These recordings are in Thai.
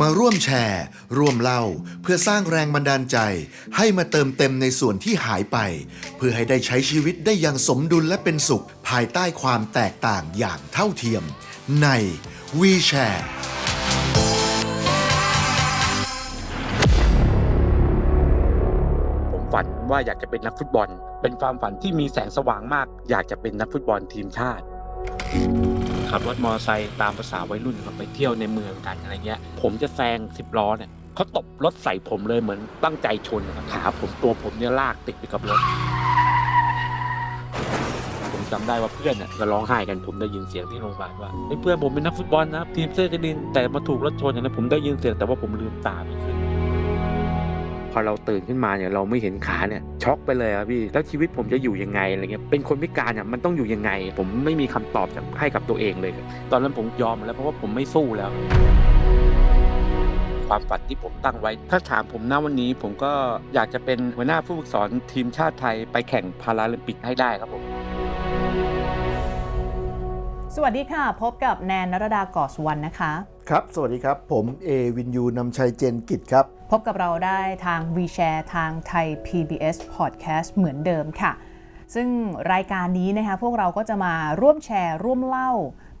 มาร่วมแชร์ ร่วมเล่า เพื่อสร้างแรงบันดาลใจ ให้มาเติมเต็มในส่วนที่หายไป เพื่อให้ได้ใช้ชีวิตได้อย่างสมดุลและเป็นสุข ภายใต้ความแตกต่างอย่างเท่าเทียม ใน We Share ผมฝันว่าอยากจะเป็นนักฟุตบอล เป็นความฝันที่มีแสงสว่างมาก อยากจะเป็นนักฟุตบอลทีมชาติ ขับรถมอเตอร์ไซค์ตามภาษาวัยรุ่นครับไปเที่ยวในเมืองกันอะไรเงี้ย ผมจะแซงสิบล้อเนี่ยเขาตบรถใส่ผมเลยเหมือนตั้งใจชนนะครับขาผมตัวผมเนี่ยลากติดไปกับรถ ผมจำได้ว่าเพื่อนน่ะก็ร้องไห้กันผมได้ยินเสียงที่โรงพยาบาลว่าเฮ้เพื่อนผมเป็นนักฟุตบอลนะครับทีมเสื้อกระดินแต่มาถูกรถชนอย่างนั้นผมได้ยินเสียงแต่ว่าผมลืมตาไม่ขึ้น อเราตื่นขึ้นมาเนี่ยเราไม่เห็นขาเนี่ยช็อกไปเลยครับพี่แล้วชีวิตผมจะอยู่ยังไงอะไรเงี้ยเป็นคนพิการเนี่ยมันต้องอยู่ยังไง ผมไม่มีคำตอบจากให้กับตัวเองเลย ตอนนั้นผมยอมแล้วเพราะว่าผมไม่สู้แล้ว ความฝันที่ผมตั้งไว้ ถ้าถามผมณวันนี้ ผมก็อยากจะเป็นหัวหน้าผู้ฝึกสอนทีมชาติไทยไปแข่งพาราลิมปิกให้ได้ครับผมสวัสดีค่ะ พบกับแนนนรดาก่อสุวรรณนะคะ ครับ สวัสดีครับ ผมเอวินยูนำชัยเจนกิจครับ พบกับเราได้ทาง WeShare ทางไทย PBS Podcast เหมือนเดิมค่ะ ซึ่งรายการนี้นะคะพวกเราก็จะมาร่วมแชร์ร่วมเล่า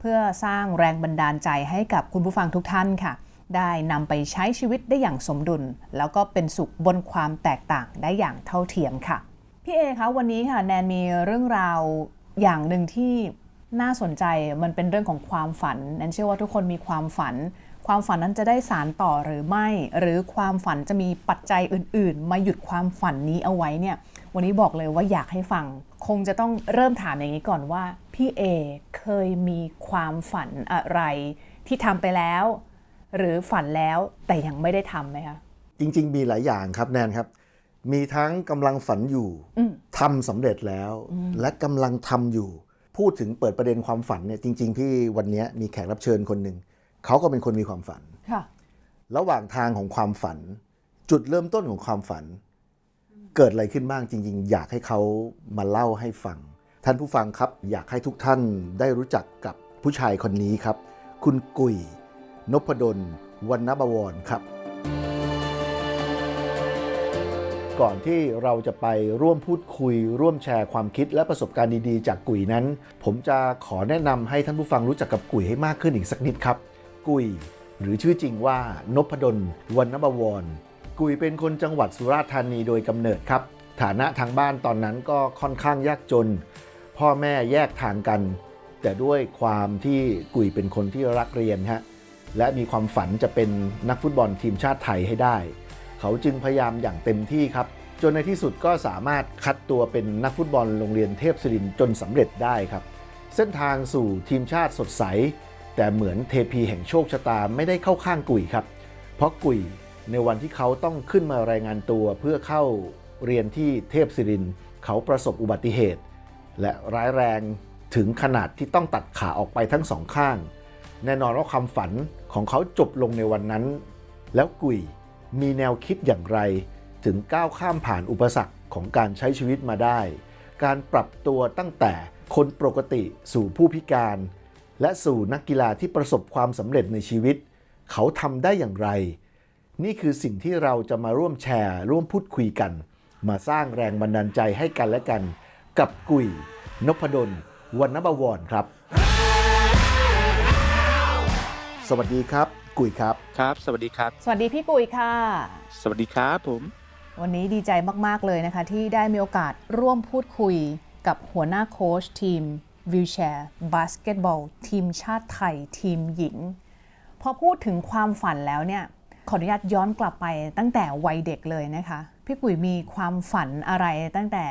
เพื่อสร้างแรงบันดาลใจให้กับคุณผู้ฟังทุกท่านค่ะ ได้นำไปใช้ชีวิตได้อย่างสมดุล แล้วก็เป็นสุขบนความแตกต่างได้อย่างเท่าเทียมค่ะ พี่เอคะวันนี้ค่ะแนนมีเรื่องราวอย่างหนึ่งที่ น่าสนใจมันเป็นเรื่องของความฝันแนนเชื่อว่าทุกคนมีความฝัน ความฝันนั้นจะได้สารต่อหรือไม่ หรือความฝันจะมีปัจจัยอื่น ๆ มาหยุดความฝันนี้เอาไว้เนี่ยวันนี้บอกเลยว่าอยากให้ฟัง คงจะต้องเริ่มถามอย่างนี้ก่อนว่าพี่เอเคยมีความฝันอะไร ที่ทำไปแล้ว หรือฝันแล้วแต่ยังไม่ได้ทำไหมคะจริง ๆ มีหลายอย่างครับแนนครับ มีทั้งกำลังฝันอยู่อืมทำสำเร็จแล้ว และกำลังทำอยู่ พูดถึงเปิดประเด็นความฝันเนี่ยจริง ๆ พี่วันนี้มีแขกรับเชิญคนหนึ่งเขาก็เป็นคนมีความฝันค่ะระหว่างทางของความฝัน จุดเริ่มต้นของความฝัน เกิดอะไรขึ้นบ้างจริง ๆ อยากให้เขามาเล่าให้ฟัง ท่านผู้ฟังครับ อยากให้ทุกท่านได้รู้จักกับผู้ชายคนนี้ครับ คุณกุยนพดลวรรณบวรครับ ก่อนที่เราจะไปร่วมพูดคุย ร่วมแชร์ความคิดและประสบการณ์ดีๆ จากกุยนั้น ผมจะขอแนะนำให้ท่านผู้ฟังรู้จักกับกุยให้มากขึ้นอีกสักนิดครับ กุยหรือชื่อจริงว่านพดลวรรณบวร กุยเป็นคนจังหวัดสุราษฎร์ธานีโดยกำเนิดครับ ฐานะทางบ้านตอนนั้นก็ค่อนข้างยากจน พ่อแม่แยกทางกัน แต่ด้วยความที่กุยเป็นคนที่รักเรียนฮะและมีความฝันจะเป็นนักฟุตบอลทีมชาติไทยให้ได้ เขาจึงพยายามอย่างเต็มที่ครับ จนในที่สุดก็สามารถคัดตัวเป็นนักฟุตบอลโรงเรียนเทพศิรินจนสำเร็จได้ครับ เส้นทางสู่ทีมชาติสดใส แต่เหมือนเทพีแห่งโชคชะตาไม่ได้เข้าข้างกุยครับ เพราะกุยในวันที่เขาต้องขึ้นมารายงานตัวเพื่อเข้าเรียนที่เทพศิรินเขาประสบอุบัติเหตุ และร้ายแรงถึงขนาดที่ต้องตัดขาออกไปทั้งสองข้าง แน่นอนว่าความฝันของเขาจบลงในวันนั้น แล้วกุย มีแนวคิดอย่างไร ถึงก้าวข้ามผ่านอุปสรรคของการใช้ชีวิตมาได้ การปรับตัวตั้งแต่คนปกติสู่ผู้พิการ และสู่นักกีฬาที่ประสบความสำเร็จในชีวิต เขาทำได้อย่างไร นี่คือสิ่งที่เราจะมาร่วมแชร์ ร่วมพูดคุยกัน มาสร้างแรงบันดาลใจให้กันและกัน กับกุยนพดลวรรณบวรครับ สวัสดีครับ กุยครับ ครับ สวัสดีครับ สวัสดีพี่กุยค่ะ สวัสดีครับผม วันนี้ดีใจมาก ๆ เลยนะคะ ที่ได้มีโอกาสร่วมพูดคุยกับหัวหน้าโค้ชทีมวิวแชร์บาสเกตบอลทีมชาติไทย ทีมหญิง พอพูดถึงความฝันแล้วเนี่ย ขออนุญาตย้อนกลับไปตั้งแต่วัยเด็กเลยนะคะ พี่กุยมีความฝันอะไรตั้งแต่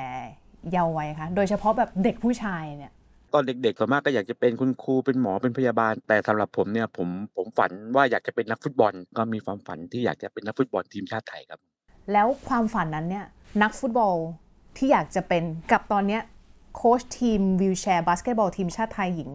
เยาว์วัยคะ โดยเฉพาะแบบเด็กผู้ชายเนี่ย ตอนเด็ก ๆส่วนมากก็อยากจะเป็นคุณครู เป็นหมอ เป็นพยาบาล แต่สำหรับผมเนี่ย ผม ผมฝันว่าอยากจะเป็นนักฟุตบอล ก็มีความฝันที่อยากจะเป็นนักฟุตบอลทีมชาติไทยครับ แล้วความฝันนั้นเนี่ย นักฟุตบอลที่อยากจะเป็นกับตอนเนี้ยโค้ชทีมวิวแชร์บาสเกตบอลทีมชาติไทยหญิง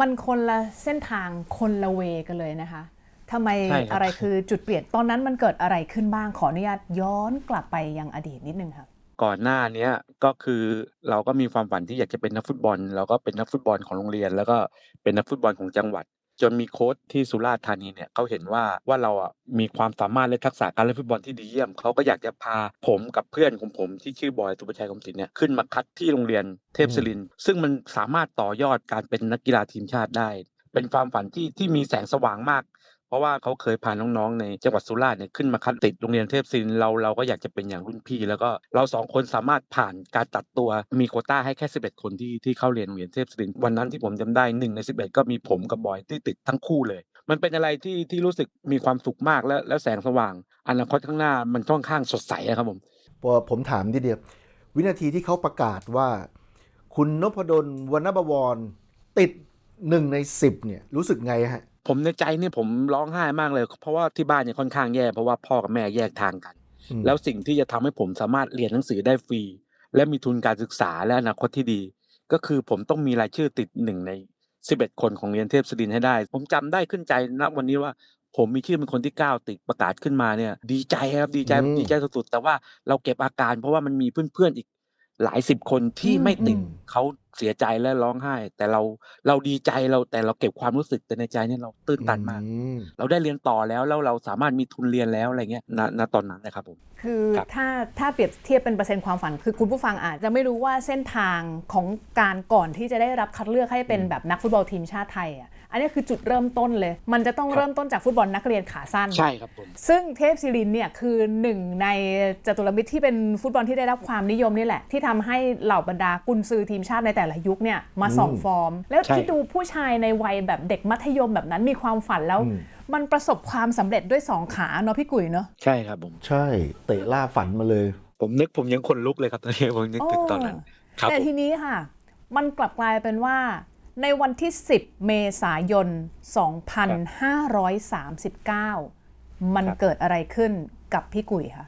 มันคนละเส้นทางคนละเวกันเลยนะคะทำไมใช่ครับอะไรคือจุดเปลี่ยนตอนนั้นมันเกิดอะไรขึ้นบ้างขออนุญาตย้อนกลับไปยังอดีตนิดนึงค่ะ ก่อนหน้าเนี้ยก็คือเราก็มีความฝันที่อยากจะเป็นนักฟุตบอลเราก็เป็นนักฟุตบอลของโรงเรียน แล้วก็เป็นนักฟุตบอลของจังหวัด จนมีโค้ชที่สุราษฎร์ธานีเนี่ยเขาเห็นว่าว่าเราอะมีความสามารถและทักษะการเล่นฟุตบอลที่ดีเยี่ยมเขาก็อยากจะพาผมกับเพื่อนของผมที่ชื่อบอยสุประชัยคมศิลป์เนี่ยขึ้นมาคัดที่โรงเรียนเทพศิรินซึ่งมันสามารถต่อยอดการเป็นนักกีฬาทีมชาติได้ เป็นความฝันที่ที่มีแสงสว่างมาก เพราะว่าเขาเคยพาน้องๆในจังหวัดสุราษฎร์เนี่ยขึ้นมาคัดติดโรงเรียนเทพศิรินทร์เราเราก็อยากจะเป็นอย่างรุ่นพี่ แล้วก็เราสองคนสามารถผ่านการตัดตัวมีโคต้าให้แค่ 11 คนที่ที่เข้าเรียนโรงเรียนเทพศิรินทร์วันนั้นที่ผมจำได้หนึ่งใน 11 ก็มีผมกับบอยที่ติดทั้งคู่เลย มันเป็นอะไรที่ที่รู้สึกมีความสุขมากและและแสงสว่างอนาคตข้างหน้ามันค่อนข้างสดใสอะครับผมพอผมถามทีเดียววินาทีที่เขาประกาศว่า คุณนพดลวรรณบวรติดหนึ่งในสิบเนี่ยรู้สึกไงฮะ ผมในใจเนี่ยผมร้องไห้มากเลย เพราะว่าที่บ้านเนี่ยค่อนข้างแย่เพราะว่าพ่อกับแม่แยกทางกันอืมแล้วสิ่งที่จะทำให้ผมสามารถเรียนหนังสือได้ฟรี และมีทุนการศึกษาและอนาคตที่ดี ก็คือผมต้องมีรายชื่อติดหนึ่งใน11คนของเรียนเทพศิรินทร์ให้ได้ ผมจำได้ขึ้นใจณวันนี้ว่าผมมีชื่อเป็นคนที่ 9 ติดประกาศขึ้นมาเนี่ย ดีใจครับดีใจอืมดีใจสุดๆแต่ว่าเราเก็บอาการเพราะว่ามันมีเพื่อนๆอีก หลายสิบคนที่อืมไม่ติดอืมเขาเสียใจและร้องไห้ แต่เราเราดีใจเราแต่เราเก็บความรู้สึกแต่ในใจเนี่ยเราตื้นตันมากอืมเราได้เรียนต่อแล้วแล้วเราสามารถมีทุนเรียนแล้วอะไรเงี้ยณณตอนนั้นนะครับผมคือครับถ้าถ้าเปรียบเทียบเป็นเปอร์เซ็นต์ความฝัน คือคุณผู้ฟังอาจจะไม่รู้ว่าเส้นทางของการก่อนที่จะได้รับคัดเลือกให้เป็นแบบนักฟุตบอลทีมชาติไทยอะ อันนี้คือจุดเริ่มต้นเลย มันจะต้องครับเริ่มต้นจากฟุตบอลนักเรียนขาสั้น ใช่ครับผม ซึ่งเทพศิรินทร์เนี่ยคือหนึ่งในจตุรมิตรที่เป็นฟุตบอลที่ได้รับความนิยมนี่แหละ ที่ทำให้เหล่าบรรดากุนซือทีมชาติในแต่ละยุคเนี่ยมาส่องอืมฟอร์ม แล้วใช่ที่ดูผู้ชายในวัยแบบเด็กมัธยมแบบนั้นมีความฝันแล้วอืมมันประสบความสำเร็จด้วยสองขาเนาะพี่กุ๋ยเนาะใช่ครับผม ใช่เตะล่าฝันมาเลย ผมนึกผมยังขนลุกเลยครับตอนนี้ผมนึกถึงตอนนั้นครับแต่ผมทีนี้ค่ะ มันกลับกลายเป็นว่า ในวันที่ 10 เมษายน 2539 มันเกิดอะไรขึ้นกับพี่กุ๋ยคะ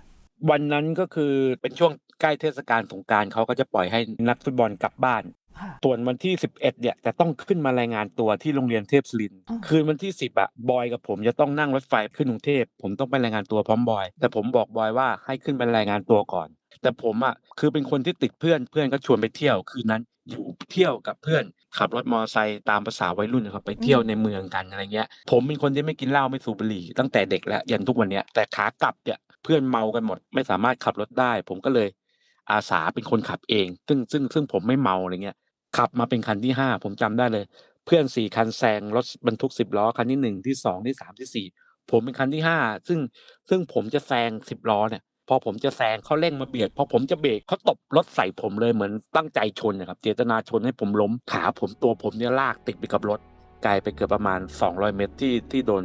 วันนั้นก็คือเป็นช่วงใกล้เทศกาลสงกรารเขาก็จะปล่อยให้นักฟุตบอลกลับบ้านค่ะส่วนวันที่ 11เนี่ยจะต้องขึ้นมารายงานตัวที่โรงเรียนเทพศิรินทร์อ๋อคืนวันที่ 10อะบอยกับผมจะต้องนั่งรถไฟขึ้นกรุงเทพผมต้องไปรายงานตัวพร้อมบอย แต่ผมบอกบอยว่าให้ขึ้นไปรายงานตัวก่อน แต่ผมอะคือเป็นคนที่ติดเพื่อนเพื่อนก็ชวนไปเที่ยวคืนนั้น อยู่เที่ยวกับเพื่อนขับรถมอเตอร์ไซค์ตามภาษาวัยรุ่นนะครับไปเที่ยวในเมืองกันอะไรเงี้ย ผมเป็นคนที่ไม่กินเหล้าไม่สูบบุหรี่ตั้งแต่เด็กแล้วยันทุกวันเนี้ยแต่ขากลับเนี่ยเพื่อนเมากันหมด ไม่สามารถขับรถได้ ผมก็เลยอาสาเป็นคนขับเอง ซึ่งซึ่งซึ่งผมไม่เมาอะไรเงี้ยขับมาเป็นคันที่ห้าผมจำได้เลย เพื่อนสี่คันแซงรถบรรทุกสิบล้อคันที่หนึ่งที่สองที่สามที่สี่ผมเป็นคันที่ห้าซึ่งซึ่งผมจะแซงสิบล้อเนี่ยพ อผมจะแซงเขาเร่งมาเบียดพอผมจะเบรกเขาตบรถใส่ผมเลยเหมือนตั้งใจชนนะครับ เจตนาชนให้ผมล้มขาผมตัวผมเนี่ยลากติดไปกับรถไกลไปเกือบประมาณ 200 เมตรที่ที่โดน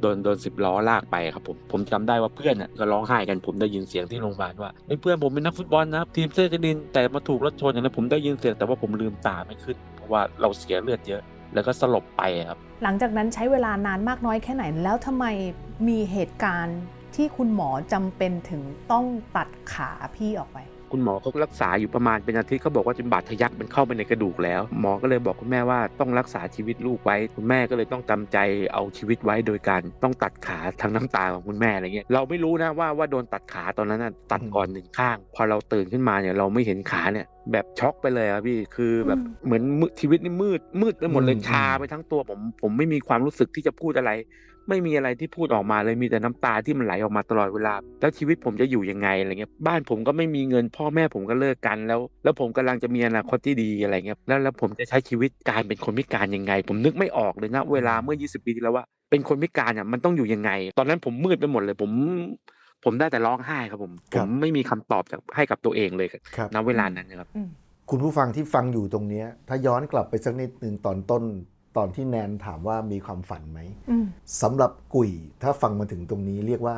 โดนโดนสิบล้อลากไปครับผมผมจำได้ว่าเพื่อนน่ะก็ร้องไห้กันผมได้ยินเสียงที่โรงพยาบาลว่าไอ้เพื่อนผมเป็นนักฟุตบอลนะครับทีมเซอร์กดินแต่มาถูกรถชนอย่างนั้นผมได้ยินเสียงแต่ว่าผมลืมตาไม่ขึ้น เพราะว่าเราเสียเลือดเยอะ แล้วก็สลบไปครับหลังจากนั้นใช้เวลานานมากน้อยแค่ไหนแล้วทำไมมีเหตุการณ์ ที่คุณหมอจำเป็นถึงต้องตัดขาพี่ออกไป คุณหมอเขารักษาอยู่ประมาณเป็นอาทิตย์เขาบอกว่าจนบาดทะยักมันเข้าไปในกระดูกแล้ว หมอก็เลยบอกคุณแม่ว่าต้องรักษาชีวิตลูกไว้คุณแม่ก็เลยต้องจำใจเอาชีวิตไว้โดยการต้องตัดขาทางน้ำตาของคุณแม่อะไรเงี้ยเราไม่รู้นะว่าว่าโดนตัดขาตอนนั้นน่ะตัดก่อนหนึ่งข้าง พอเราตื่นขึ้นมาเนี่ยเราไม่เห็นขาเนี่ยแบบช็อกไปเลยครับพี่คือแบบอืมเหมือนมืดชีวิตนี่มืดมืดไปหมดเลยอืมชาไปทั้งตัวผมผมไม่มีความรู้สึกที่จะพูดอะไร ไม่มีอะไรที่พูดออกมาเลยมีแต่น้ำตาที่มันไหลออกมาตลอดเวลา แล้วชีวิตผมจะอยู่ยังไงอะไรเงี้ยบ้านผมก็ไม่มีเงินพ่อแม่ผมก็เลิกกันแล้ว แล้วผมกำลังจะมีอนาคตที่ดีอะไรเงี้ยแล้วแล้วผมจะใช้ชีวิตการเป็นคนพิการยังไง ผมนึกไม่ออกเลยนะเวลาเมื่อ 20 ปีที่แล้วว่า เป็นคนพิการอะมันต้องอยู่ยังไง ตอนนั้นผมมืดไปหมดเลยผม ผมได้แต่ร้องไห้ครับผมคผรับมไม่มีคำตอบจากให้กับตัวเองเลยครับณเวลานั้นนะครับอืมคุณผู้ฟังที่ฟังอยู่ตรงเนี้ยถ้าย้อนกลับไปสักนิดหนึ่งตอนต้น ตอนที่แนนถามว่ามีความฝันไหมอืมสำหรับกุยถ้าฟังมาถึงตรงนี้เรียกว่า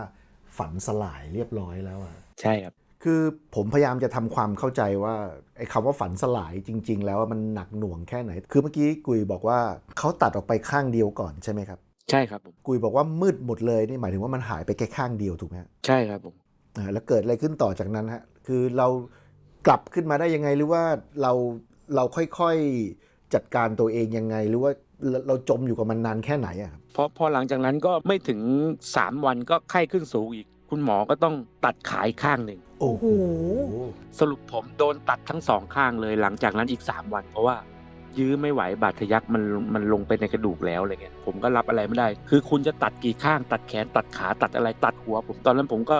ฝันสลายเรียบร้อยแล้วอะใช่ครับ คือผมพยายามจะทำความเข้าใจว่าไอ้คำว่าฝันสลายจริง ๆ แล้วมันหนักหน่วงแค่ไหน คือเมื่อกี้กุยบอกว่าเขาตัดออกไปข้างเดียวก่อนใช่ไหมครับ ใช่ครับผมกุยบอกว่ามืดหมดเลยนี่หมายถึงว่ามันหายไปแค่ข้างเดียวถูกไหมฮะใช่ครับผมอ่าแล้วเกิดอะไรขึ้นต่อจากนั้นฮะคือเรากลับขึ้นมาได้ยังไงหรือว่าเราเราค่อยๆ จัดการตัวเองยังไง หรือว่าเราเราจมอยู่กับมันนานแค่ไหนอะครับพอพอหลังจากนั้นก็ไม่ถึง 3 วันก็ไข้ขึ้นสูงอีก คุณหมอก็ต้องตัดขาอีกข้างหนึ่งโอ้โหสรุปผมโดนตัดทั้งสองข้างเลยหลังจากนั้นอีก 3 วัน เพราะว่ายื้อไม่ไหวบาดทะยักมันมันลงไปในกระดูกแล้วอะไรเงี้ยผมก็รับอะไรไม่ได้ คือคุณจะตัดกี่ข้าง ตัดแขนตัดขาตัดอะไรตัดหัว ผมตอนนั้นผมก็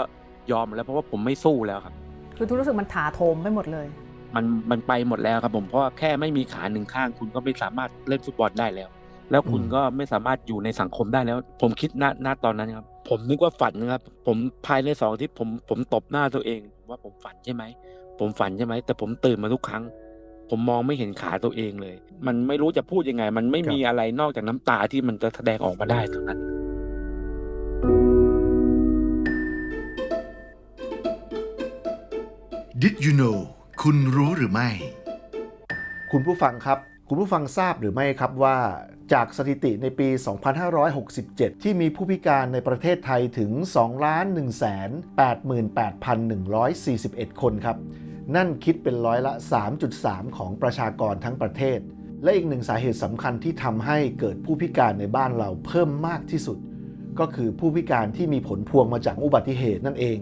ยอมแล้วเพราะว่าผมไม่สู้แล้วครับ คือทุกรู้สึกมันถาโถมไปหมดเลย มันมันไปหมดแล้วครับผมเพราะว่าแค่ไม่มีขาหนึ่งข้าง คุณก็ไม่สามารถเล่นฟุตบอลได้แล้ว แล้วคุณอืมก็ไม่สามารถอยู่ในสังคมได้แล้ว ผมคิดณณตอนนั้นครับ ผมนึกว่าฝันนะครับ ผมภายในสองอาที่ผมผมตบหน้าตัวเอง ว่าผมฝันใช่ไหมผมฝันใช่ไหมแต่ผมตื่นมาทุกครั้ง ผมมองไม่เห็นขาตัวเองเลย มันไม่รู้จะพูดยังไง มันไม่มีอะไรนอกจากน้ำตาที่มันจะแสดงออกมาได้ตรงนั้น Did you know คุณรู้หรือไม่ คุณผู้ฟังครับ คุณผู้ฟังทราบหรือไม่ครับว่า จากสถิติในปี 2567 ที่มีผู้พิการในประเทศไทยถึง 2,188,141 คนครับ นั่นคิดเป็นร้อยละ 3.3 ของประชากรทั้งประเทศ และอีกหนึ่งสาเหตุสำคัญที่ทำให้เกิดผู้พิการในบ้านเราเพิ่มมากที่สุด ก็คือผู้พิการที่มีผลพวงมาจากอุบัติเหตุนั่นเอง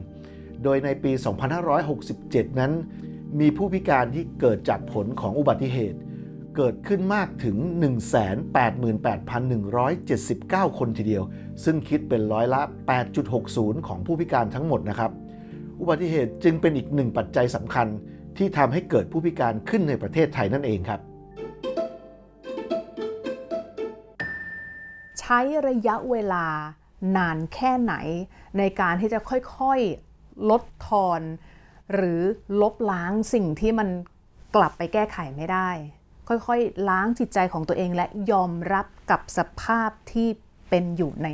โดยในปี 2567 นั้น มีผู้พิการที่เกิดจากผลของอุบัติเหตุ เกิดขึ้นมากถึง 188,179 คนทีเดียว ซึ่งคิดเป็นร้อยละ 8.60 ของผู้พิการทั้งหมดนะครับ อุบัติเหตุจึงเป็นอีกหนึ่งปัจจัยสำคัญที่ทำให้เกิดผู้พิการขึ้นในประเทศไทยนั่นเองครับใช้ระยะเวลานานแค่ไหนในการที่จะค่อยๆ ลดทอน หรือลบล้างสิ่งที่มันกลับไปแก้ไขไม่ได้ ค่อยๆ ล้างจิตใจของตัวเองและยอมรับกับสภาพที่เป็นอยู่ใน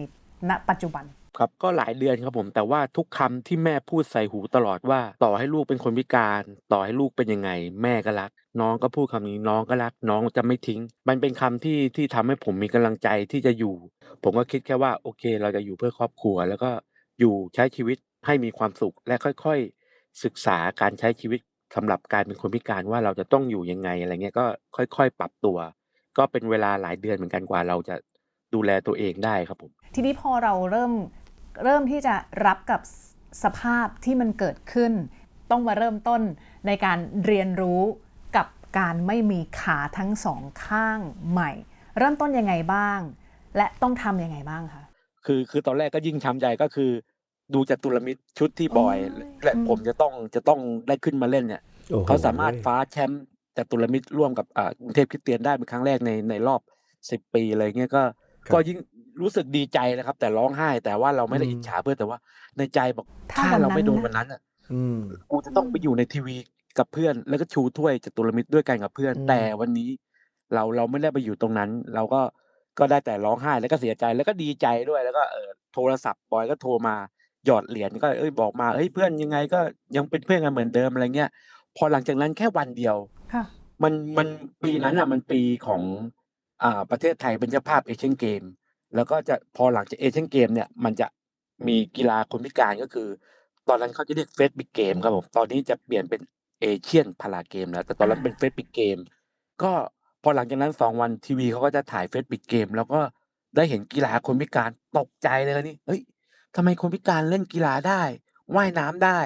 ณปัจจุบันครับก็หลายเดือนครับผมแต่ว่าทุกคำที่แม่พูดใส่หูตลอดว่า ต่อให้ลูกเป็นคนพิการ ต่อให้ลูกเป็นยังไง แม่ก็รัก น้องก็พูดคำนี้น้องก็รัก น้องจะไม่ทิ้ง มันเป็นคำที่ที่ทำให้ผมมีกำลังใจที่จะอยู่ ผมก็คิดแค่ว่าโอเค เราจะอยู่เพื่อครอบครัว แล้วก็อยู่ใช้ชีวิตให้มีความสุขและค่อยๆ ศึกษาการใช้ชีวิตสำหรับการเป็นคนพิการว่าเราจะต้องอยู่ยังไงอะไรเงี้ยก็ค่อยๆ ปรับตัว ก็เป็นเวลาหลายเดือนเหมือนกันกว่าเราจะดูแลตัวเองได้ครับผมทีนี้พอเราเริ่มเริ่มที่จะรับกับสภาพที่มันเกิดขึ้น ต้องมาเริ่มต้นในการเรียนรู้กับการไม่มีขาทั้งสองข้างใหม่ เริ่มต้นยังไงบ้าง และต้องทำยังไงบ้างคะคือคือตอนแรกก็ยิ่งช้ำใจก็คือ ดูจากตุลมิตรชุดที่บอยโอ้ยและอืมผมจะต้องจะต้องได้ขึ้นมาเล่นเนี่ยโอ้โหเขาสามารถฟ้าแชมป์จากตุลมิตรร่วมกับอ่ากรุงเทพคริสเตียนได้เป็นครั้งแรกในในรอบสิบปีอะไรเงี้ยก็ครับก็ยิ่งรู้สึกดีใจนะครับ แต่ร้องไห้ แต่ว่าเราไม่ได้อืมอิจฉาเพื่อนแต่ว่า ในใจบอกถ้าถ้าวันเราไม่นั้นโดนนะวันนั้นอะอืมกูจะต้องไปอยู่ในทีวีกับเพื่อน แล้วก็ชูถ้วยจากตุลมิตรด้วยกันกับเพื่อนอืมแต่วันนี้เราเราไม่ได้ไปอยู่ตรงนั้น เราก็ก็ได้แต่ร้องไห้แล้วก็เสียใจแล้วก็ดีใจด้วยแล้วก็เออโทรศัพท์บอยก็โทรมา หยอดเหรียญก็เอ้ยบอกมาเอ้ยเพื่อนยังไงก็ยังเป็นเพื่อนกันเหมือนเดิมอะไรเงี้ย พอหลังจากนั้นแค่วันเดียวค่ะมันมันปีนั้นอะมันปีของอ่าประเทศไทยเป็นเจ้าภาพเอเชียนเกม แล้วก็จะพอหลังจากเอเชียนเกมเนี่ยมันจะมีกีฬาคนพิการก็คือ ตอนนั้นเขาจะเรียกเฟสบิ๊กเกมครับผมตอนนี้จะเปลี่ยนเป็นเอเชียนพาราเกมแล้วแต่ตอนนั้นอ่าเป็นเฟสบิ๊กเกมก็พอหลังจากนั้นสองวันทีวีเขาก็จะถ่ายเฟสบิ๊กเกม แล้วก็ได้เห็นกีฬาคนพิการตกใจเลยนี่เฮ้ย ทำไมคนพิการเล่นกีฬาได้ ว่ายน้ำได้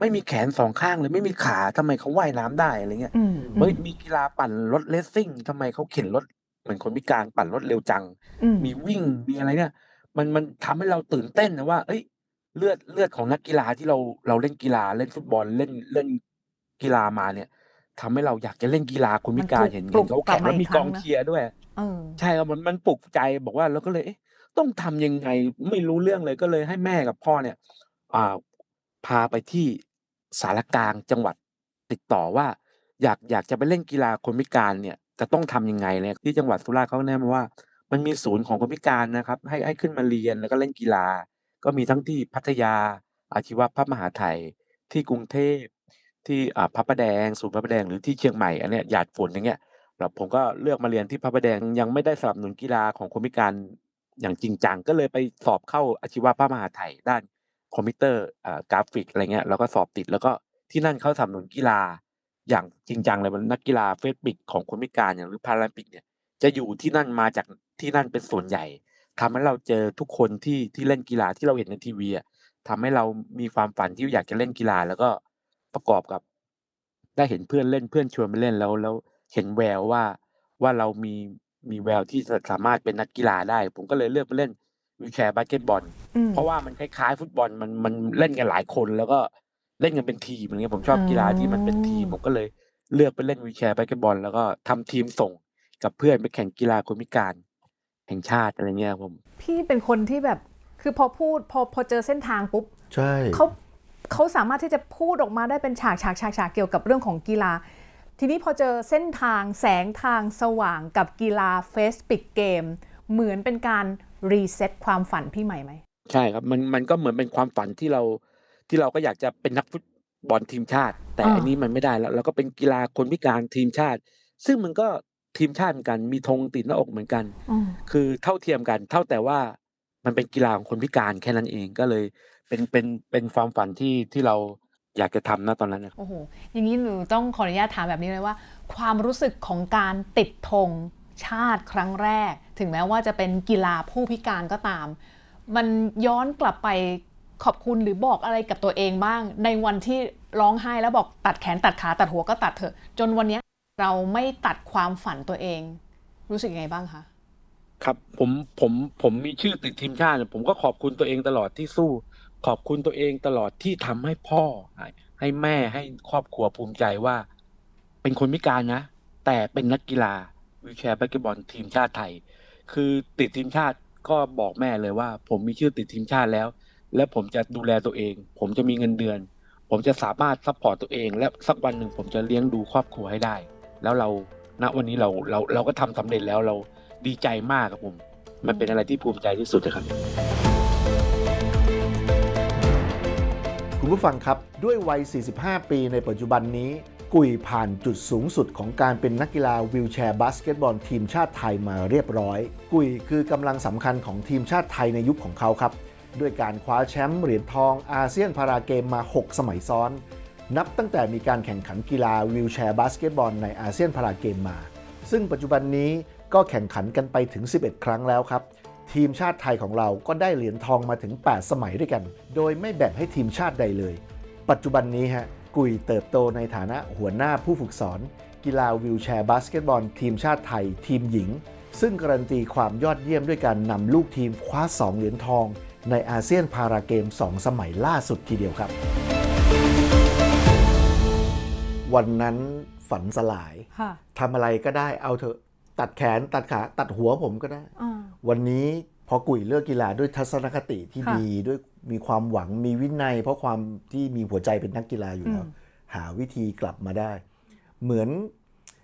ไม่มีแขนสองข้างเลยไม่มีขาทำไมเขาว่ายน้ำได้อะไรเงี้ยอืมเฮ้ยมีกีฬาปั่นรถเลสซิ่งทำไมเขาเข็นรถเหมือนคนพิการปั่นรถเร็วจัง อืมมีวิ่งมีอะไรเนี่ย มันมันทำให้เราตื่นเต้นนะว่า เอ้ย เลือดเลือดของนักกีฬาที่เราเราเล่นกีฬาเล่นฟุตบอลเล่นเล่นกีฬามาเนี่ยทำให้เราอยากจะเล่นกีฬาคนพิการมันเห็นปลุเห็กนเขากลับแข่งแล้วมาอีมีกกครั้องงนะเชียร์ด้วย เออ ใช่ครับมันมันปลุกใจบอกว่าเราก็เลยเอ๊ะ ต้องทำยังไงไม่รู้เรื่องเลยก็เลยให้แม่กับพ่อเนี่ย อ่า พาไปที่สารกลางจังหวัดติดต่อว่า อยากอยากจะไปเล่นกีฬาคนพิการเนี่ย จะต้องทำยังไงเนี่ยที่จังหวัดสุราษฎร์เขาแนะนำว่า มันมีศูนย์ของคนพิการนะครับ ให้ให้ขึ้นมาเรียนแล้วก็เล่นกีฬา ก็มีทั้งที่พัทยา อาชีวะพระมหาไทยที่กรุงเทพที่อ่าพระประแดงศูนย์พระประแดงหรือที่เชียงใหม่อันเนี้ยหยาดฝนอย่างเงี้ยแล้วผมก็เลือกมาเรียนที่พระประแดงยังไม่ได้สนับสนุนกีฬาของคนพิการ อย่างจริงจังก็เลยไปสอบเข้าอาชีวะพระมหาไทยด้านคอมพิวเตอร์กราฟิกอะไรเงี้ยแล้วก็สอบติดแล้วก็ที่นั่นเขาสนับสนุนกีฬา อย่างจริงจังเลยมันนักกีฬาเฟสบิกของคนพิการอย่างหรือพาราลิมปิกเนี่ยจะอยู่ที่นั่นมาจากที่นั่นเป็นส่วนใหญ่ทำให้เราเจอทุกคนที่ที่เล่นกีฬาที่เราเห็นในทีวีอะทำให้เรามีความฝันที่อยากจะเล่นกีฬา แล้วก็ประกอบกับ ได้เห็นเพื่อนเล่นเพื่อนชวนไปเล่นแล้วแล้วเห็นแววว่าว่าเรามี มีแววที่จะสามารถเป็นนักกีฬาได้ ผมก็เลยเลือกไปเล่นวีแชร์บาสเกตบอลอืมเพราะว่ามันคล้ายๆ ฟุตบอลมันมันเล่นกันหลายคนแล้วก็เล่นกันเป็นทีมอย่างเงี้ยผมชอบกีฬาที่มันเป็นทีมอ๋อผมก็เลยเลือกไปเล่นวีแชร์บาสเกตบอล แล้วก็ทำทีมส่งกับเพื่อนไปแข่งกีฬาคนพิการ แห่งชาติอะไรเงี้ยครับผมพี่เป็นคนที่แบบคือพอพูดพอพอเจอเส้นทางปุ๊บใช่เขาเขาสามารถที่จะพูดออกมาได้เป็นฉากฉากฉากฉากเกี่ยวกับเรื่องของกีฬา ทีนี้พอเจอเส้นทางแสงทางสว่างกับกีฬาเฟสปิกเกมเหมือนเป็นการรีเซ็ตความฝันพี่ใหม่ไหมใช่ครับมันมันก็เหมือนเป็นความฝันที่เราที่เราก็อยากจะเป็นนักฟุตบอลทีมชาติ แต่อ่าอันนี้มันไม่ได้แล้วเราก็เป็นกีฬาคนพิการทีมชาติ ซึ่งมันก็ทีมชาติเหมือนกัน มีธงติดหน้าอกเหมือนกันอืมคือเท่าเทียมกัน เท่าแต่ว่ามันเป็นกีฬาของคนพิการแค่นั้นเองก็เลยเป็นเป็นเป็นความฝันที่ที่เรา อยากจะทำนะตอนนั้นนะโอ้โหอย่างนี้หนูต้องขออนุญาตถามแบบนี้เลยว่า ความรู้สึกของการติดธงชาติครั้งแรก ถึงแม้ว่าจะเป็นกีฬาผู้พิการก็ตาม มันย้อนกลับไปขอบคุณหรือบอกอะไรกับตัวเองบ้าง ในวันที่ร้องไห้แล้วบอกตัดแขนตัดขาตัดหัวก็ตัดเถอะ จนวันเนี้ยเราไม่ตัดความฝันตัวเอง รู้สึกยังไงบ้างคะครับผมผมผมมีชื่อติดทีมชาติเนี่ยผมก็ขอบคุณตัวเองตลอดที่สู้ ขอบคุณตัวเองตลอดที่ทำให้พ่อ ให้แม่ให้ครอบครัวภูมิใจว่า เป็นคนพิการนะ แต่เป็นนักกีฬาวีแชร์แบสเกตบอลทีมชาติไทย คือติดทีมชาติก็บอกแม่เลยว่า ผมมีชื่อติดทีมชาติแล้ว และผมจะดูแลตัวเอง ผมจะมีเงินเดือน ผมจะสามารถซัพพอร์ตตัวเอง และสักวันหนึ่งผมจะเลี้ยงดูครอบครัวให้ได้ แล้วเราณวันนี้เราเราเราก็ทำสำเร็จแล้วเราดีใจมากครับผม มันเป็นอะไรที่ภูมิใจที่สุดเลยครับ ผู้ฟังครับด้วยวัย 45 ปีในปัจจุบันนี้ กุยผ่านจุดสูงสุดของการเป็นนักกีฬาวิวแชร์บาสเกตบอลทีมชาติไทยมาเรียบร้อย กุยคือกำลังสำคัญของทีมชาติไทยในยุคของเขาครับ ด้วยการคว้าแชมป์เหรียญทองอาเซียนพาราเกมมา 6 สมัยซ้อน นับตั้งแต่มีการแข่งขันกีฬาวิวแชร์บาสเกตบอลในอาเซียนพาราเกมมา ซึ่งปัจจุบันนี้ก็แข่งขันกันไปถึง 11 ครั้งแล้วครับ ทีมชาติไทยของเราก็ได้เหรียญทองมาถึง 8 สมัยด้วยกัน โดยไม่แบ่งให้ทีมชาติใดเลย ปัจจุบันนี้ฮะกุยเติบโตในฐานะหัวหน้าผู้ฝึกสอน กีฬาวิวแชร์บาสเกตบอล ทีมชาติไทย ทีมหญิง ซึ่งการันตีความยอดเยี่ยมด้วยการนำลูกทีมคว้า 2 เหรียญทอง ในอาเซียนพาราเกม 2 สมัยล่าสุดทีเดียวครับ วันนั้นฝันสลายค่ะทำอะไรก็ได้เอาเถอะ ตัดแขนตัดขาตัดหัวผมก็ได้อ่าวันนี้พอกุยเลือกกีฬาด้วยทัศนคติที่ค่ะดีด้วยมีความหวังมีวินัย เพราะความที่มีหัวใจเป็นนักกีฬาอยู่แล้วอืมหาวิธีกลับมาได้ เหมือน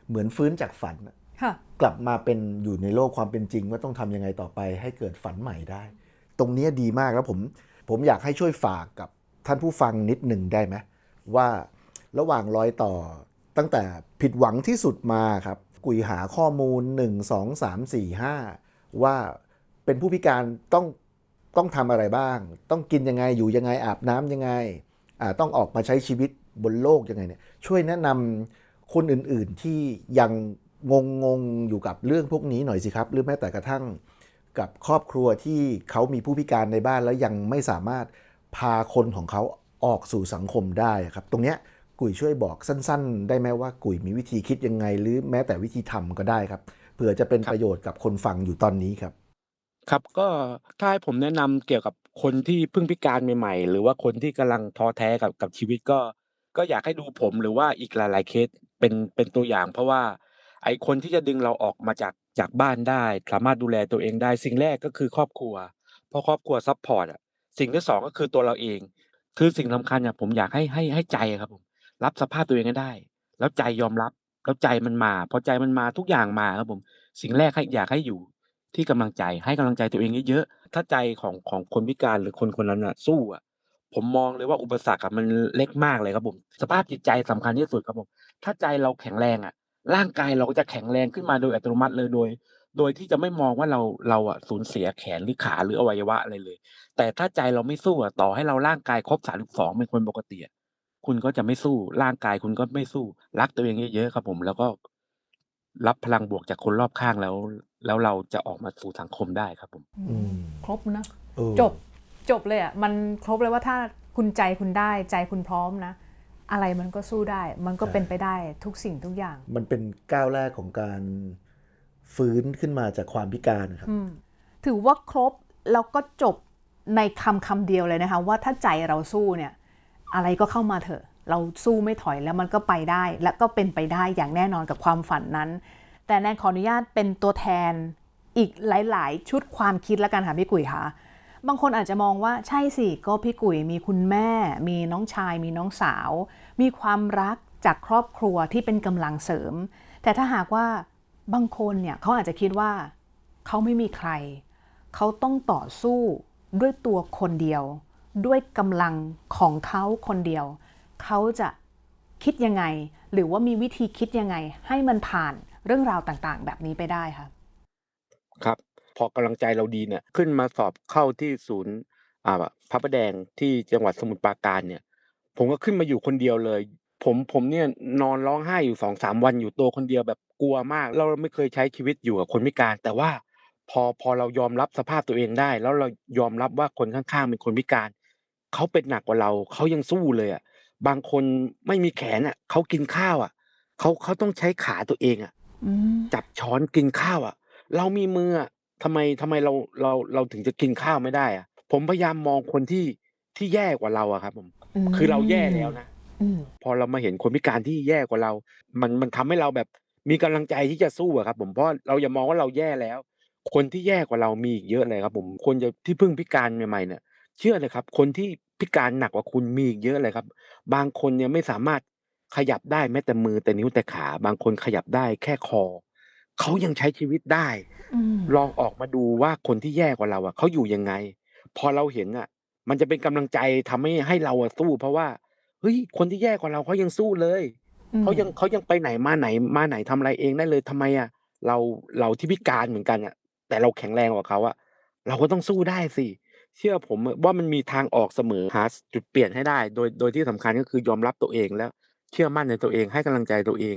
เหมือนฟื้นจากฝันอะค่ะกลับมาเป็นอยู่ในโลกความเป็นจริง ว่าต้องทำยังไงต่อไป ให้เกิดฝันใหม่ได้ ตรงเนี้ยดีมากแล้วผมผมอยากให้ช่วยฝากกับท่านผู้ฟังนิดหนึ่งได้ไหมว่าระหว่างรอยต่อตั้งแต่ผิดหวังที่สุดมาครับ กุยหาข้อมูล 1 2 3 4 5 ว่าเป็นผู้พิการต้องต้องทำอะไรบ้าง ต้องกินยังไงอยู่ยังไงอาบน้ำยังไงต้องออกมาใช้ชีวิตบนโลกยังไงเนี่ยช่วยแนะนำคนอื่นๆที่ยังงงงๆอยู่กับเรื่องพวกนี้หน่อยสิครับ หรือแม้แต่กระทั่งกับครอบครัวที่เขามีผู้พิการในบ้านแล้วยังไม่สามารถพาคนของเขาออกสู่สังคมได้ครับ ตรงเนี้ย กุยช่วยบอกสั้น ๆ ได้ไหมว่ากุยมีวิธีคิดยังไง หรือแม้แต่วิธีทำก็ได้ครับเผื่อจะเป็นครับประโยชน์กับคนฟังอยู่ตอนนี้ครับ ครับก็ถ้าให้ผมแนะนำเกี่ยวกับคนที่เพิ่งพิการใหม่ๆ หรือว่าคนที่กำลังท้อแท้กับกับชีวิตก็ ก็อยากให้ดูผมหรือว่าอีกหลายๆเคสเป็นเป็นตัวอย่าง เพราะว่าไอ้คนที่จะดึงเราออกมาจากจากบ้านได้ สามารถดูแลตัวเองได้สิ่งแรกก็คือครอบครัวเพราะครอบครัวซัพพอร์ตอะสิ่งที่สองก็คือตัวเราเอง คือสิ่งสำคัญเนี่ยผมอยากให้ให้ให้ใจอะครับผม รับสภาพตัวเองให้ได้ แล้วใจยอมรับ แล้วใจมันมา พอใจมันมาทุกอย่างมาครับผม สิ่งแรกให้อยากให้อยู่ที่กำลังใจให้กำลังใจตัวเองเยอะๆ ถ้าใจของของคนพิการหรือคนคนนั้นอะสู้อะ ผมมองเลยว่าอุปสรรคอะมันเล็กมากเลยครับผม สภาพจิตใจสำคัญที่สุดครับผม ถ้าใจเราแข็งแรงอะ ร่างกายเราก็จะแข็งแรงขึ้นมาโดยอัตโนมัติเลยโดย โดยที่จะไม่มองว่าเราเราอะสูญเสียแขนหรือขาหรืออวัยวะอะไรเลย แต่ถ้าใจเราไม่สู้อะต่อให้เราร่างกายครบสามสองเป็นคนปกติอะ คุณก็จะไม่สู้ ร่างกายคุณก็ไม่สู้ รักตัวเองเยอะ ๆ ครับผม แล้วก็รับพลังบวกจากคนรอบข้างแล้ว แล้วเราจะออกมาสู่สังคมได้ครับผม อืม ครบนะ เออจบจบเลยอะมันครบเลยว่าถ้าคุณใจคุณได้ใจคุณพร้อมนะ อะไรมันก็สู้ได้ มันก็ใช่เป็นไปได้ทุกสิ่งทุกอย่าง มันเป็นก้าวแรกของการฟื้นขึ้นมาจากความพิการนะครับ อืมถือว่าครบแล้วก็จบในคำคำเดียวเลยนะคะ ว่าถ้าใจเราสู้เนี่ย อะไรก็เข้ามาเถอะ เราสู้ไม่ถอยแล้วมันก็ไปได้ และก็เป็นไปได้อย่างแน่นอนกับความฝันนั้น แต่แนนขออนุญาตเป็นตัวแทนอีกหลาย ๆ ชุดความคิดแล้วกันค่ะพี่กุยค่ะบางคนอาจจะมองว่าใช่สิก็พี่กุยมีคุณแม่ มีน้องชาย มีน้องสาว มีความรักจากครอบครัวที่เป็นกำลังเสริม แต่ถ้าหากว่าบางคนเนี่ยเขาอาจจะคิดว่าเขาไม่มีใคร เขาต้องต่อสู้ด้วยตัวคนเดียว ด้วยกำลังของเขาคนเดียว เขาจะคิดยังไง หรือว่ามีวิธีคิดยังไง ให้มันผ่านเรื่องราวต่างๆ แบบนี้ไปได้คะครับพอกำลังใจเราดีเนี่ยขึ้นมาสอบเข้าที่ศูนย์อ่าพระประแดงที่จังหวัดสมุทรปราการเนี่ย ผมก็ขึ้นมาอยู่คนเดียวเลย ผมผมเนี่ยนอนร้องไห้อยู่สองสามวันอยู่ตัวคนเดียวแบบกลัวมาก เราไม่เคยใช้ชีวิตอยู่กับคนพิการ แต่ว่าพอพอเรายอมรับสภาพตัวเองได้ แล้วเรายอมรับว่าคนข้างๆเป็นคนพิการ เขาเป็นหนักกว่าเราเขายังสู้เลยอะบางคนไม่มีแขนอะเขากินข้าวอะเขาเขาต้องใช้ขาตัวเองอะอืมจับช้อนกินข้าวอะ เรามีมืออะทำไมทำไมเราเราเราถึงจะกินข้าวไม่ได้อะ ผมพยายามมองคนที่ที่แย่กว่าเราอะครับ ผม คือเราแย่แล้วนะอืมพอเรามาเห็นคนพิการที่แย่กว่าเรา มันมันทำให้เราแบบมีกำลังใจที่จะสู้อะครับ ผมเพราะเราอย่ามองว่าเราแย่แล้ว คนที่แย่กว่าเรามีอีกเยอะเลยครับ ผมคนจะที่เพิ่งพิการใหม่ๆเนี่ย เชื่อเลยครับ คนที่พิการหนักกว่าคุณมีอีกเยอะเลยครับ บางคนเนี่ยไม่สามารถขยับได้แม้แต่มือแต่นิ้วแต่ขา บางคนขยับได้แค่คอ เขายังใช้ชีวิตได้ อืมลองออกมาดูว่าคนที่แย่กว่าเราอะเขาอยู่ยังไง พอเราเห็นอะมันจะเป็นกำลังใจทำให้ให้เราอะสู้ เพราะว่าเฮ้ยคนที่แย่กว่าเราเขายังสู้เลยอืมเขายังเขายังไปไหนมาไหนมาไหนทำอะไรเองได้เลยทำไมอะเราเราที่พิการเหมือนกันอะแต่เราแข็งแรงกว่าเขาอะเราก็ต้องสู้ได้สิ เชื่อผมว่ามันมีทางออกเสมอหาจุดเปลี่ยนให้ได้ โดยโดยที่สำคัญก็คือยอมรับตัวเองแล้วเชื่อมั่นในตัวเองให้กำลังใจตัวเอง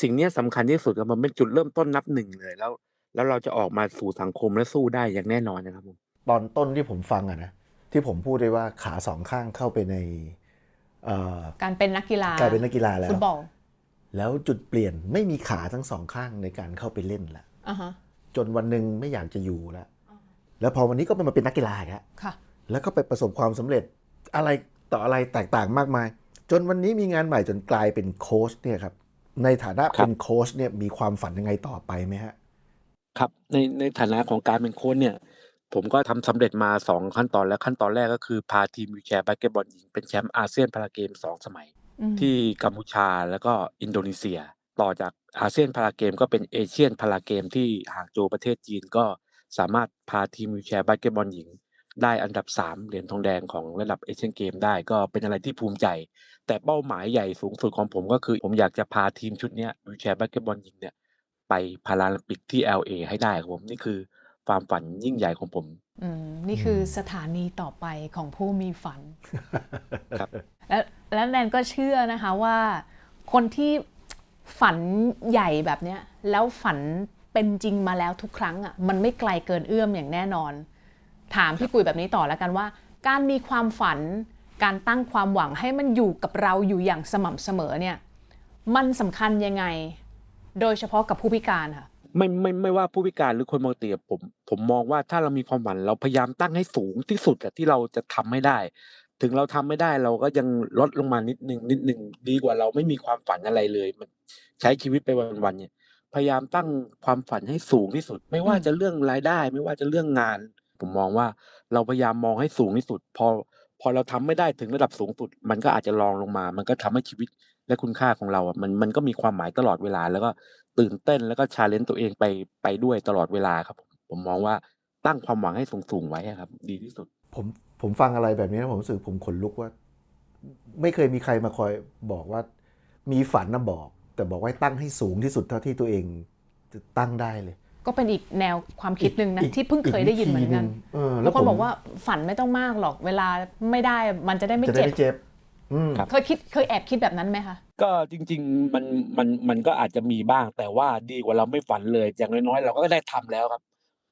สิ่งเนี้ยสำคัญที่สุดครับมันเป็นจุดเริ่มต้นนับหนึ่งเลยแล้ว แล้วเราจะออกมาสู่สังคมและสู้ได้อย่างแน่นอนนะครับผมตอนต้นที่ผมฟังอะนะที่ผมพูดได้ว่าขาสองข้างเข้าไปในเอ่อการเป็นนักกีฬากลายเป็นนักกีฬาแล้วฟุตบอลแล้วจุดเปลี่ยนไม่มีขาทั้งสองข้างในการเข้าไปเล่นละอ่าฮะจนวันหนึ่งไม่อยากจะอยู่แล้ว แล้วพอวันนี้ก็มาเป็นนักกีฬาอีกแล้วค่ะแล้วก็ไปประสบความสำเร็จอะไรต่ออะไรแตกต่างมากมาย จนวันนี้มีงานใหม่จนกลายเป็นโค้ชเนี่ยครับในฐานะเป็นโค้ชเนี่ยมีความฝันยังไงต่อไปไหมฮะครับในในฐานะของการเป็นโค้ชเนี่ยผมก็ทำสำเร็จมาสองขั้นตอนแล้วขั้นตอนแรกก็คือพาทีมวิวแชร์บาสเกตบอลหญิงเป็นแชมป์อาเซียนพาราเกมสองสมัยอืมที่กัมพูชาแล้วก็อินโดนีเซีย ต่อจากอาเซียนพาราเกมก็เป็นเอเชียนพาราเกมที่หางโจวประเทศจีนก็ สามารถพาทีมวิวแชร์บาสเกตบอลหญิง ได้อันดับ 3 เหรียญทองแดงของระดับเอเชียนเกมได้ก็เป็นอะไรที่ภูมิใจ แต่เป้าหมายใหญ่สูงสุดของผมก็คือ ผมอยากจะพาทีมชุดเนี้ยวิวแชร์บาสเกตบอลหญิงเนี่ยไปพาราลิมปิกที่ LA ให้ได้ครับผมนี่คือความฝันยิ่งใหญ่ของผมอืมนี่คือสถานีต่อไปของผู้มีฝันครับและและแนนก็เชื่อนะคะว่า คนที่ฝันใหญ่แบบเนี้ยแล้วฝัน เป็นจริงมาแล้วทุกครั้งอะมันไม่ไกลเกินเอื้อมอย่างแน่นอน ถามพี่กุยแบบนี้ต่อแล้วกันว่า การมีความฝัน การตั้งความหวังให้มันอยู่กับเราอยู่อย่างสม่ำเสมอเนี่ยมันสำคัญยังไง โดยเฉพาะกับผู้พิการค่ะไม่ไม่ไม่ว่าผู้พิการหรือคนปกติผม ผมมองว่าถ้าเรามีความฝันเราพยายามตั้งให้สูงที่สุดอะที่เราจะทำให้ได้ ถึงเราทำไม่ได้เราก็ยังลดลงมานิดนึงนิดนึงดีกว่าเราไม่มีความฝันอะไรเลย มันใช้ชีวิตไปวันๆเนี่ย พยายามตั้งความฝันให้สูงที่สุด ไม่ว่าอืมจะเรื่องรายได้ ไม่ว่าจะเรื่องงาน ผมมองว่าเราพยายามมองให้สูงที่สุด พอพอเราทำไม่ได้ถึงระดับสูงสุด มันก็อาจจะรองลงมา มันก็ทำให้ชีวิตและคุณค่าของเราอะมันมันก็มีความหมายตลอดเวลา แล้วก็ตื่นเต้นแล้วก็ชาเลนจ์ตัวเองไปไปด้วยตลอดเวลาครับ ผมผมมองว่าตั้งความหวังให้สูงๆไว้อะครับ ดีที่สุด ผมผมฟังอะไรแบบนี้นะผมรู้สึกผมขนลุกว่า ไม่เคยมีใครมาคอยบอกว่า มีฝันนะบอก แต่บอกว่าให้ตั้งให้สูงที่สุดเท่าที่ตัวเองจะตั้งได้เลย ก็เป็นอีกแนวความคิดหนึ่งนะอีกที่เพิ่งเคยได้ยินเหมือนกันอีกวิธีหนึ่งเออแล้แล้ววคนผมบอกว่าฝันไม่ต้องมากหรอก เวลาไม่ได้มันจะได้ไม่จะได้เจ็บไม่เจ็บอืมครับเคยคิดเคยแอบคิดแบบนั้นไหมคะ ก็จริง ๆ มันมันมันก็อาจจะมีบ้าง แต่ว่าดีกว่าเราไม่ฝันเลย อย่างน้อยๆ เราก็ได้ทำแล้วครับ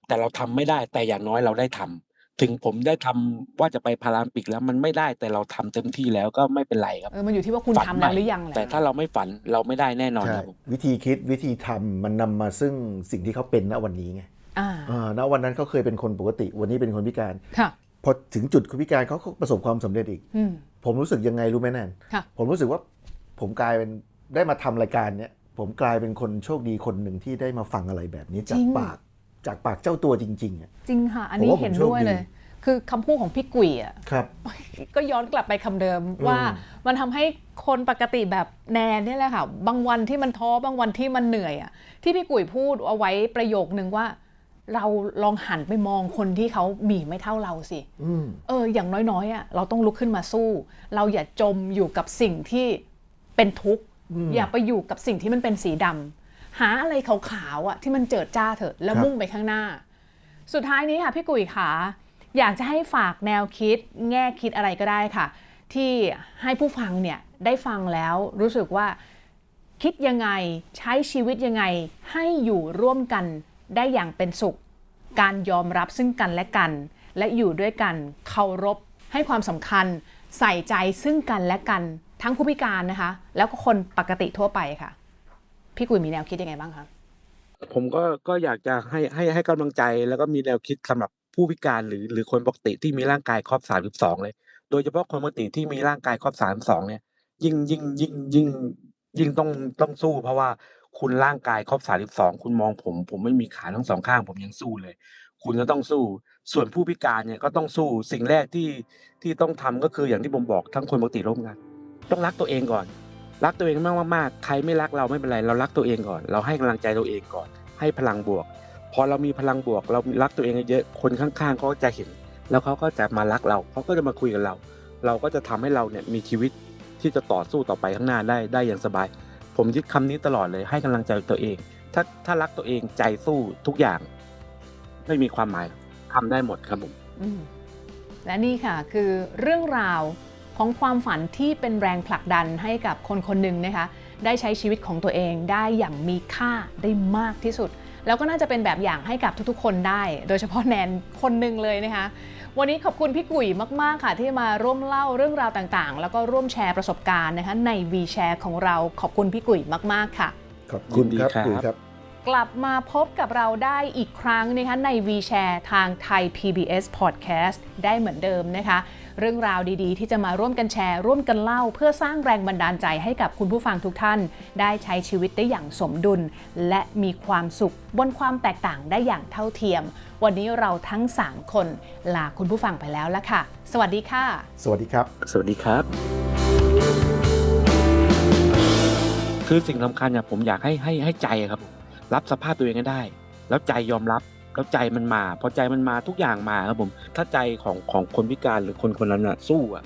แต่เราทำไม่ได้แต่อย่างน้อยเราได้ทำ ถึงผมได้ทำว่าจะไปพาราลิมปิกแล้วมันไม่ได้แต่เราทำเต็มที่แล้วก็ไม่เป็นไรครับเออมันอยู่ที่ว่าคุณฝันทำใหม่แล้วหรือยังแหละแต่ถ้าเราไม่ฝันเราไม่ได้แน่นอนใช่ครับผมวิธีคิดวิธีทำมันนำมาซึ่งสิ่งที่เขาเป็นณวันนี้ไงอ่าอ่าณวันนั้นเขาเคยเป็นคนปกติ วันนี้เป็นคนพิการค่ะพอถึงจุดคนพิการเขาก็ประสบความสำเร็จอีกอืมผมรู้สึกยังไงรู้ไหมแนนค่ะผมรู้สึกว่าผมกลายเป็นได้มาทำรายการเนี้ยผมกลายเป็นคนโชคดีคนหนึ่งที่ได้มาฟังอะไรแบบนี้จากปาก จากปากเจ้าตัวจริงๆอะจริงค่ะ อันนี้ผมว่าผมเห็นโชคด้วยดี เลย คือคำพูดของพี่กุ๋ยอะ ครับ ก็ย้อนกลับไปคำเดิมว่ามันทำให้คนปกติแบบแนนเนี่ยแหละค่ะ บางวันที่มันท้อบางวันที่มันเหนื่อยอะที่พี่กุ๋ยพูดเอาไว้ประโยคนึงว่า เราลองหันไปมองคนที่เขามีไม่เท่าเราสิ อืม เอออย่างน้อยๆอะเราต้องลุกขึ้นมาสู้ เราอย่าจมอยู่กับสิ่งที่เป็นทุกข์อย่าไปอยู่กับสิ่งที่มันเป็นสีดำ หาอะไรขาวๆอะที่มันเจิดจ้าเถอะแล้วครับมุ่งไปข้างหน้า สุดท้ายนี้ค่ะพี่กุยขาอยากจะให้ฝากแนวคิด แง่คิดอะไรก็ได้ค่ะ ที่ให้ผู้ฟังเนี่ยได้ฟังแล้วรู้สึกว่าคิดยังไงใช้ชีวิตยังไงให้อยู่ร่วมกันได้อย่างเป็นสุข การยอมรับซึ่งกันและกัน และอยู่ด้วยกันเคารพให้ความสำคัญ ใส่ใจซึ่งกันและกัน ทั้งผู้พิการนะคะ แล้วก็คนปกติทั่วไปค่ะ พี่กุยมีแนวคิดยังไงบ้างคะผมก็ก็อยากจะให้ให้ให้กำลังใจแล้วก็มีแนวคิดสำหรับผู้พิการหรือหรือคนปกติที่มีร่างกายครอบ32เลย โดยเฉพาะคนปกติที่มีร่างกายครอบ32เนี่ยยิ่งยิ่งยิ่งยิ่งยิ่งต้องต้องสู้ เพราะว่าคุณร่างกายครอบ32คุณมองผม ผมไม่มีขาทั้งสองข้าง ผมยังสู้เลย คุณก็ต้องสู้ ส่วนผู้พิการเนี่ยก็ต้องสู้สิ่งแรกที่ที่ต้องทำก็คืออย่างที่ผมบอกทั้งคนปกติร่วมกัน ต้องรักตัวเองก่อน รักตัวเองมากมากใครไม่รักเราไม่เป็นไร เรารักตัวเองก่อน เราให้กำลังใจตัวเองก่อน ให้พลังบวก พอเรามีพลังบวก เรารักตัวเองเยอะคนข้างๆเขาก็จะเห็น แล้วเขาก็จะมารักเราเขาก็จะมาคุยกับเรา เราก็จะทำให้เราเนี่ยมีชีวิตที่จะต่อสู้ต่อไปข้างหน้าได้ได้อย่างสบาย ผมยึดคำนี้ตลอดเลยให้กำลังใจตัวเอง ถ้าถ้ารักตัวเองใจสู้ทุกอย่าง ไม่มีความหมายทำได้หมดครับผมและนี่ค่ะคือเรื่องราว ของความฝันที่เป็นแรงผลักดันให้กับคนคนหนึ่งนะคะได้ใช้ชีวิตของตัวเองได้อย่างมีค่าได้มากที่สุด แล้วก็น่าจะเป็นแบบอย่างให้กับทุกๆ คนได้ โดยเฉพาะแนนคนหนึ่งเลยนะคะวันนี้ขอบคุณพี่กุ๋ยมาก ๆ ค่ะ ที่มาร่วมเล่าเรื่องราวต่างๆ แล้วก็ร่วมแชร์ประสบการณ์นะคะใน V Share ของเราขอบคุณพี่กุ๋ยมาก ๆ ค่ะ ขอบคุณครับยินดีครับกุยครับ กลับมาพบกับเราได้อีกครั้งนะคะใน VShare ทางไทย PBS Podcast ได้เหมือนเดิมนะคะ เรื่องราวดีๆ ที่จะมาร่วมกันแชร์ ร่วมกันเล่า เพื่อสร้างแรงบันดาลใจให้กับคุณผู้ฟังทุกท่าน ได้ใช้ชีวิตได้อย่างสมดุล และมีความสุขบนความแตกต่างได้อย่างเท่าเทียม วันนี้เราทั้ง 3 คนลาคุณผู้ฟังไปแล้วละค่ะ สวัสดีค่ะ สวัสดีครับ สวัสดีครับ คือสิ่งสำคัญเนี่ยผมอยากให้ให้ให้ใจอะครับผมรับสภาพตัวเองให้ได้ แล้วใจยอมรับ แล้วใจมันมาพอใจมันมาทุกอย่างมาครับผมถ้าใจของของคนพิการหรือคนคนนั้นอะสู้อะ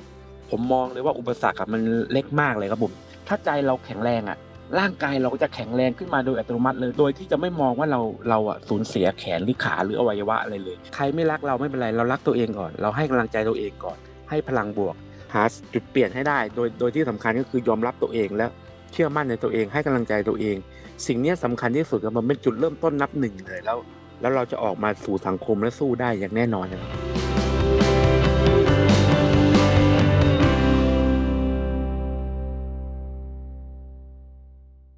ผมมองเลยว่าอุปสรรคอะมันเล็กมากเลยครับผมถ้าใจเราแข็งแรงอะร่างกายเราก็จะแข็งแรงขึ้นมาโดยอัตโนมัติเลย โดยที่จะไม่มองว่าเราเราอะสูญเสียแขนหรือขาหรืออวัยวะอะไรเลย ใครไม่รักเราไม่เป็นไรเรารักตัวเองก่อน เราให้กำลังใจตัวเองก่อน ให้พลังบวก หาจุดเปลี่ยนให้ได้ โดยโดยที่สำคัญก็คือยอมรับตัวเองแล้วเชื่อมั่นในตัวเองให้กำลังใจตัวเอง สิ่งนี้ยสำคัญที่สุดครับมันเป็นจุดเริ่มต้นนับหนึ่งเลยแล้ว แล้วเราจะออกมาสู่สังคมและสู้ได้อย่างแน่นอนครับ